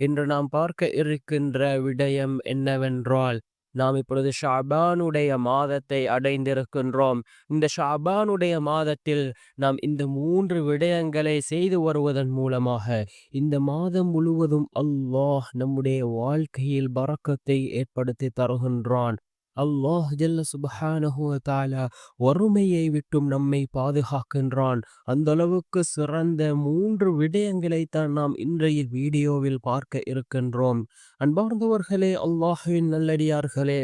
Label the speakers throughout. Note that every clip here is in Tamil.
Speaker 1: இன்று நாம் பார்க்க இருக்கின்ற விடயம் என்னவென்றால் நாம் இப்பொழுது ஷாபானுடைய மாதத்தை அடைந்திருக்கின்றோம். இந்த ஷாபானுடைய மாதத்தில் நாம் இந்த மூன்று விடயங்களை செய்து வருவதன் மூலமாக இந்த மாதம் முழுவதும் அல்லாஹ் நம்முடைய வாழ்க்கையில் பறக்கத்தை ஏற்படுத்தி தருகின்றான். அல்லாஹ் ஜல்ல சுபஹானஹு தாலா வறுமையை விட்டும் நம்மை பாதுகாக்கின்றான். அந்த அளவுக்கு சிறந்த மூன்று விடயங்களை தான் நாம் இன்றைய வீடியோவில் பார்க்க இருக்கின்றோம். அன்பார்ந்தவர்களே அல்லாஹுவின் நல்லடியார்களே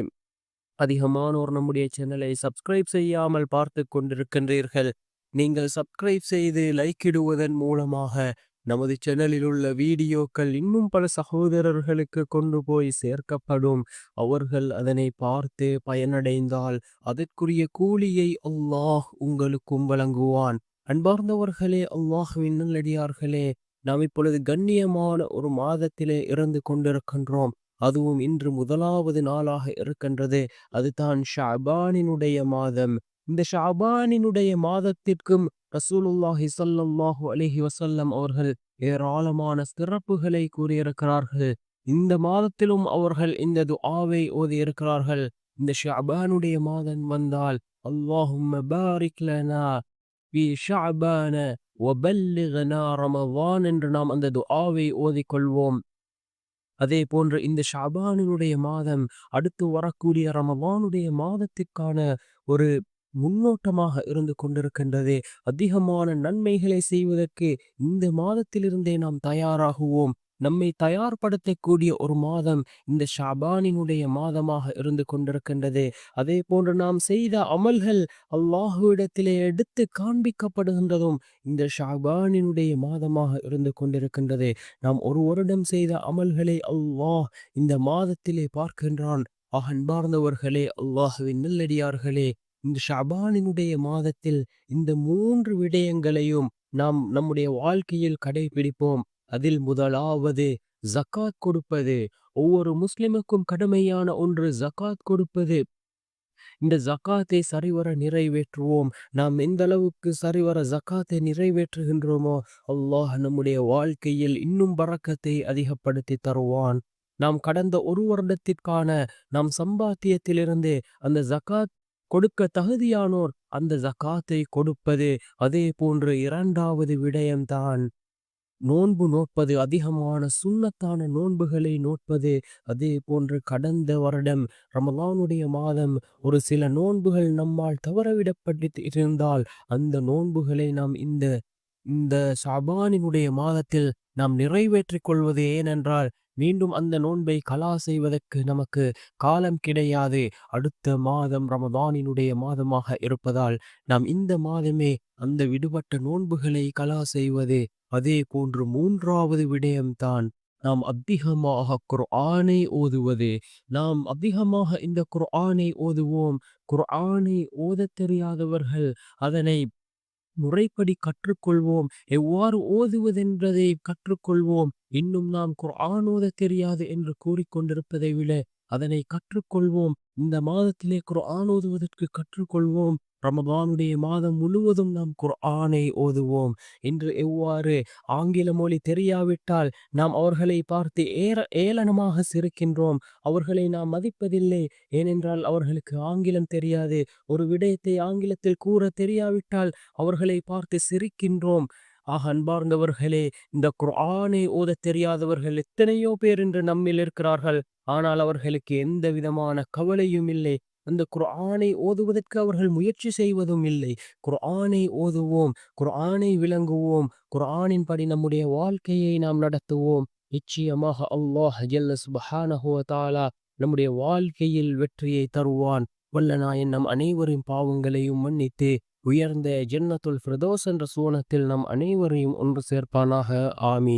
Speaker 1: அதிகமானோர் நம்முடைய சேனலை சப்ஸ்கிரைப் செய்யாமல் பார்த்து கொண்டிருக்கின்றீர்கள். நீங்கள் சப்ஸ்கிரைப் செய்து லைக் இடுவதன் மூலமாக நமது சேனலில் உள்ள வீடியோக்கள் இன்னும் பல சகோதரர்களுக்கு கொண்டு போய் சேர்க்கப்படும். அவர்கள் அதனை பார்த்து பயனடைந்தால் அதற்குரிய கூலியை அல்லாஹ் உங்களுக்கும் வழங்குவான். அன்பார்ந்தவர்களே அல்லாஹுவின் நல்லடியார்களே நாம் இப்பொழுது கண்ணியமான ஒரு மாதத்திலே இருந்து கொண்டிருக்கின்றோம். அதுவும் இன்று முதலாவது நாளாக இருக்கின்றது. அதுதான் ஷாபானினுடைய மாதம். இந்த ஷாபானினுடைய மாதத்திற்கும் ரசூலுல்லாஹி சல்லாஹு அலிஹி வசல்லம் அவர்கள் ஏராளமான சிறப்புகளை கூறியிருக்கிறார்கள். இந்த மாதத்திலும் அவர்கள் இந்த துஆவை ஓதி இருக்கிறார்கள் இந்த ஷாபானுடைய மாதம் வந்தால் அல்லாஹும் பாரிக் லனா ஃபி ஷஅபான வபல்லிகனா ரமவான் என்று நாம் அந்த துஆவை ஓதிக்கொள்வோம். அதே போன்று இந்த ஷாபானினுடைய மாதம் அடுத்து வரக்கூடிய ரமவானுடைய மாதத்திற்கான ஒரு முன்னோட்டமாக இருந்து கொண்டிருக்கின்றது. அதிகமான நன்மைகளை செய்வதற்கு இந்த மாதத்திலிருந்தே நாம் தயாராகுவோம். நம்மை தயார்படுத்தக்கூடிய ஒரு மாதம் இந்த ஷாபானினுடைய மாதமாக இருந்து கொண்டிருக்கின்றது. அதே போன்று நாம் செய்த அமல்கள் அல்லாஹுவிடத்திலே எடுத்து காண்பிக்கப்படுகின்றதும் இந்த ஷாபானினுடைய மாதமாக இருந்து கொண்டிருக்கின்றது. நாம் ஒரு வருடம் செய்த அமல்களை அல்லாஹ் இந்த மாதத்திலே பார்க்கின்றான். அன்பார்ந்தவர்களே அல்லாஹுவின் நல்லடியார்களே இந்த ஷபானினுடைய மாதத்தில் இந்த மூன்று விடயங்களையும் நாம் நம்முடைய வாழ்க்கையில் கடைபிடிப்போம் அதில் முதலாவது ஜக்காத் கொடுப்பது. ஒவ்வொரு முஸ்லிமுக்கும் கடுமையான ஒன்று ஜக்காத் கொடுப்பது. இந்த ஜக்காத்தை சரிவர நிறைவேற்றுவோம். நாம் எந்த அளவுக்கு சரிவர ஜக்காத்தை நிறைவேற்றுகின்றோமோ அல்லாஹ் நம்முடைய வாழ்க்கையில் இன்னும் பறக்கத்தை அதிகப்படுத்தி தருவான். நாம் கடந்த ஒரு வருடத்திற்கான நாம் சம்பாத்தியத்திலிருந்து அந்த ஜக்காத் கொடுக்க தகுதியானோர் அந்த ஜக்காத்தை கொடுப்பது அதே போன்று இரண்டாவது விடயம்தான். நோன்பு நோட்பது அதிகமான சுண்ணத்தான நோன்புகளை நோட்பது அதே போன்று கடந்த வருடம் ரமலானுடைய மாதம் ஒரு சில நோன்புகள் நம்மால் தவறவிடப்பட்டு இருந்தால் அந்த நோன்புகளை நாம் இந்த இந்த ஷாபானினுடைய மாதத்தில் நாம் நிறைவேற்றிக் கொள்வது ஏனென்றால் மீண்டும் அந்த நோன்பை கலா செய்வதற்கு நமக்கு காலம் கிடையாது. அடுத்த மாதம் ரமதானினுடைய மாதமாக இருப்பதால் நாம் இந்த மாதமே அந்த விடுபட்ட நோன்புகளை கலா செய்வது அதே போன்று மூன்றாவது விடயம்தான். நாம் அதிகமாக குர்ஆனை ஓதுவது. நாம் அதிகமாக இந்த குர்ஆனை ஓதுவோம். குர்ஆனை ஓதத் தெரியாதவர்கள் அதனை முறைப்படி கற்றுக்கொள்வோம். எவ்வாறு ஓதுவதென்றதை கற்றுக்கொள்வோம். இன்னும் நாம் குர்ஆன் ஓத தெரியாது என்று கூறிக்கொண்டிருப்பதை விட அதனை கற்றுக்கொள்வோம். இந்த மாதத்திலே குர்ஆன் ஓதுவதற்கு கற்றுக்கொள்வோம். ரமதானுடைய மாதம் முழுவதும் நாம் குர்ஆனை ஓதுவோம். இன்று எவ்வாறு ஆங்கில மொழி தெரியாவிட்டால் நாம் அவர்களை பார்த்து ஏற ஏளனமாக சிரிக்கின்றோம். அவர்களை நாம் மதிப்பதில்லை. ஏனென்றால் அவர்களுக்கு ஆங்கிலம் தெரியாது. ஒரு விடயத்தை ஆங்கிலத்தில் கூற தெரியாவிட்டால் அவர்களை பார்த்து சிரிக்கின்றோம். ஆக அன்பார்ந்தவர்களே இந்த குர்ஆனை ஓத தெரியாதவர்கள் எத்தனையோ பேர் என்று நம்மில் இருக்கிறார்கள். ஆனால் அவர்களுக்கு எந்த விதமான கவலையும் இல்லை. அந்த குர்ஆனை ஓதுவதற்கு அவர்கள் முயற்சி செய்வதும் இல்லை. குர்ஆனை ஓதுவோம் குர்ஆனை விளங்குவோம் குர்ஆனின் படி நம்முடைய வாழ்க்கையை நாம் நடத்துவோம். நிச்சயமாக அல்லாஹ் ஜல்ல சுபஹானஹுவ தாலா நம்முடைய வாழ்க்கையில் வெற்றியை தருவான். வல்ல நாயன் நம் அனைவரின் பாவங்களையும் மன்னித்து உயர்ந்த ஜன்னத்துல் ஃபிரதோஸ் என்ற சூனத்தில் நம் அனைவரையும் ஒன்று சேர்ப்பானாக. ஆமி